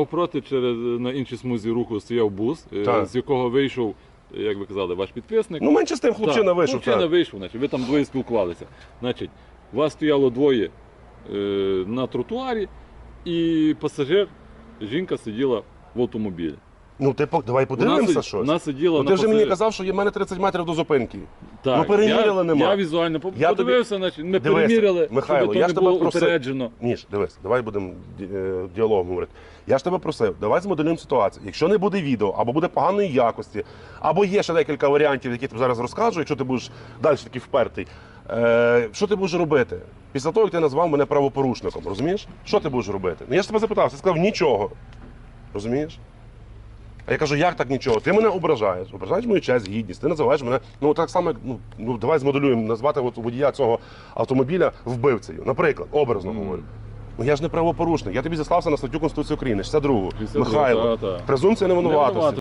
Навпроти через на іншій смузі руху стояв бус, е, Так. з якого вийшов, е, як ви казали, ваш підписник. Ну, менше з тим хлопчина Так, вийшов. Хлопчина так. вийшов, значить, ви там двоє спілкувалися. Значить, вас стояло двоє е, на тротуарі, і пасажир, жінка сиділа в автомобілі. Ну, ти по- давай Вона, подивимося сид- щось. вона сиділа Ну, на ти вже мені пасажир- казав, що є в мене 30 метрів до зупинки. Так, Ну, переміряли я, нема. Я візуально Я подивився, значить, ми Дивися, переміряли, Михайло, щоб я то не тебе було просив. упереджено. Ніж, дивись, давай будемо е, діалогом говорити. Я ж тебе просив, давай змоделюємо ситуацію. Якщо не буде відео, або буде поганої якості, або є ще декілька варіантів, які я тобі зараз розкажу, якщо ти будеш далі такий впертий. Е, що ти будеш робити? Після того, як ти назвав мене правопорушником, розумієш? Що ти будеш робити? Ну я ж тебе запитав, ти сказав нічого. Розумієш? А я кажу, як так нічого? Ти мене ображаєш, ображаєш мою честь, гідність. Ти називаєш мене, ну так само, як, ну, ну давай змоделюємо, назвати от водія цього автомобіля вбивцею. Наприклад, образно mm. говорю. Ну я ж не правопорушник. Я тобі зіслався на статтю Конституції України, 62-го. Михайло. та, та. Презумпція. Невинуватості.